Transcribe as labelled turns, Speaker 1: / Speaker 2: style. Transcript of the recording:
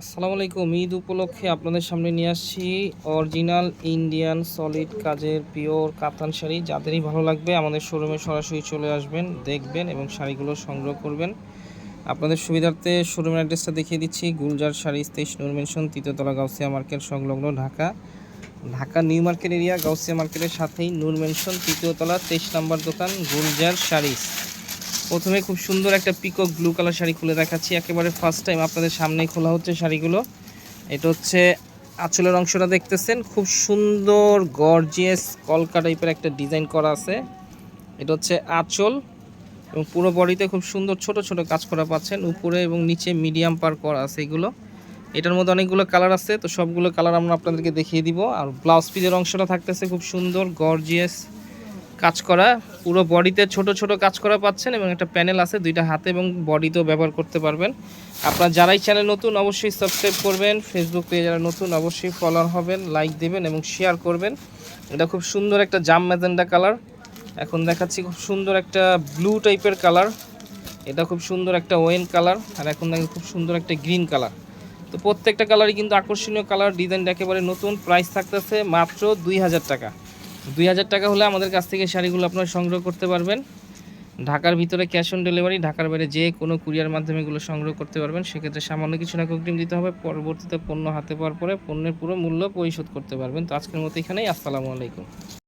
Speaker 1: আসসালামু আলাইকুম। ঈদ উপলক্ষে আপনাদের সামনে নিয়ে আসছি অরিজিনাল ইন্ডিয়ান সলিড কাজের পিওর কাতান শাড়ি। যাদেরই ভালো লাগবে আমাদের শোরুমে সরাসরি চলে আসবেন, দেখবেন এবং শাড়িগুলো সংগ্রহ করবেন। আপনাদের সুবিধার্থে শোরুমের অ্যাড্রেসটা দেখিয়ে দিচ্ছি। গুলজার শাড়ি তেইশ নূর মেনশন, তৃতীয়তলা গাউসিয়া মার্কেট, সংলগ্ন Dhaka. Dhaka new market area, Gausia মার্কেটের সাথেই নূর মেনশন, তৃতীয়তলা তেইশ নম্বর দোকান, গুলজার শাড়িস প্রথমে খুব সুন্দর একটা পিকক ব্লু কালার শাড়ি খুলে দেখাচ্ছি। একেবারে ফার্স্ট টাইম আপনাদের সামনেই খোলা হচ্ছে শাড়িগুলো। এটা হচ্ছে আঁচলের অংশটা দেখতেছেন। খুব সুন্দর গর্জিয়াস কলকা টাইপের একটা ডিজাইন করা আছে। এটা হচ্ছে আঁচল এবং পুরো বডিতে খুব সুন্দর ছোট ছোট কাজ করা পাচ্ছেন। উপরে এবং নিচে মিডিয়াম পার করা আছে এগুলো। এটার মধ্যে অনেকগুলো কালার আছে, তো সবগুলো কালার আমরা আপনাদেরকে দেখিয়ে দিব। আর ব্লাউজ পিসের অংশটা থাকতেছে খুব সুন্দর গর্জিয়াস কাজ করা, পুরো বডিতে ছোট ছোট কাজ করা পাচ্ছেন এবং একটা প্যানেল আছে দুইটা হাতে এবং বডিতেও ব্যবহার করতে পারবেন। আপনার যারাই চ্যানেল নতুন, অবশ্যই সাবস্ক্রাইব করবেন ফেসবুক পেজে যারা নতুন, অবশ্যই ফলোয়ার হবেন লাইক দেবেন এবং শেয়ার করবেন। এটা খুব সুন্দর একটা জাম ম্যাজেন্ডা কালার এখন দেখাচ্ছি খুব সুন্দর একটা ব্লু টাইপের কালার এটা খুব সুন্দর একটা ওয়েন কালার আর এখন দেখেন খুব সুন্দর একটা গ্রিন কালার তো প্রত্যেকটা কালারই কিন্তু আকর্ষণীয় কালার ডিজাইনটা একেবারে নতুন প্রাইস থাকতেছে মাত্র দুই হাজার টাকা। দুই হাজার টাকা হলে আমাদের কাছ থেকে শাড়িগুলো আপনারা সংগ্রহ করতে পারবেন। ঢাকার ভিতরে ক্যাশ অন ডেলিভারি ঢাকার বাইরে যে কোনো কুরিয়ার মাধ্যমে এগুলো সংগ্রহ করতে পারবেন। সেক্ষেত্রে সামান্য কিছু না অগ্রিম দিতে হবে, পরবর্তীতে পণ্য হাতে পাওয়ার পরে পণ্যের পুরো মূল্য পরিশোধ করতে পারবেন। তো আজকের মতো এখানেই, আসসালামু আলাইকুম।